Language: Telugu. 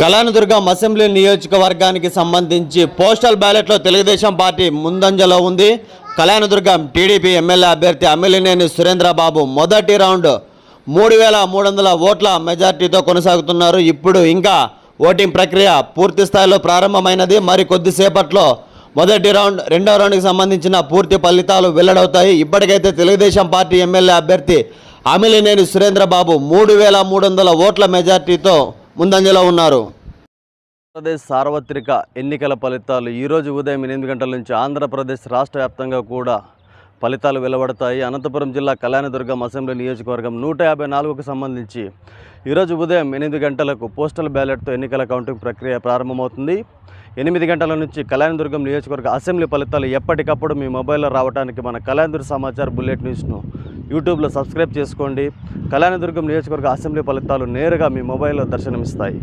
కళానుదుర్గం అసెంబ్లీ నియోజకవర్గానికి సంబంధించి పోస్టల్ బ్యాలెట్లో తెలుగుదేశం పార్టీ ముందంజలో ఉంది. కళ్యాణదుర్గం టీడీపీ ఎమ్మెల్యే అభ్యర్థి అమ్మిలినేని సురేంద్రబాబు మొదటి రౌండ్ మూడు వేల మూడు వందల ఓట్ల మెజార్టీతో కొనసాగుతున్నారు. ఇప్పుడు ఇంకా ఓటింగ్ ప్రక్రియ పూర్తి స్థాయిలో ప్రారంభమైనది. మరి కొద్దిసేపట్లో మొదటి రౌండ్ రెండవ రౌండ్కి సంబంధించిన పూర్తి ఫలితాలు వెల్లడవుతాయి. ఇప్పటికైతే తెలుగుదేశం పార్టీ ఎమ్మెల్యే అభ్యర్థి అమిలినేని సురేంద్రబాబు మూడు వేల మూడు వందల ఓట్ల మెజార్టీతో ముందంజలో ఉన్నారు. ఆంధ్రప్రదేశ్ సార్వత్రిక ఎన్నికల ఫలితాలు ఈరోజు ఉదయం ఎనిమిది గంటల నుంచి ఆంధ్రప్రదేశ్ రాష్ట్ర వ్యాప్తంగా కూడా ఫలితాలు వెలువడతాయి. అనంతపురం జిల్లా కళ్యాణదుర్గం అసెంబ్లీ నియోజకవర్గం నూట యాభై నాలుగుకు సంబంధించి ఈరోజు ఉదయం ఎనిమిది గంటలకు పోస్టల్ బ్యాలెట్తో ఎన్నికల కౌంటింగ్ ప్రక్రియ ప్రారంభమవుతుంది. ఎనిమిది గంటల నుంచి కళ్యాణదుర్గం నియోజకవర్గ అసెంబ్లీ ఫలితాలు ఎప్పటికప్పుడు మీ మొబైల్లో రావడానికి మన కళ్యాణదుర్గ సమాచార బుల్లెట్ న్యూస్ను యూట్యూబ్లో సబ్స్క్రైబ్ చేసుకోండి. కళ్యాణదుర్గం నియోజకవర్గ అసెంబ్లీ ఫలితాలు నేరుగా మీ మొబైల్లో దర్శనమిస్తాయి.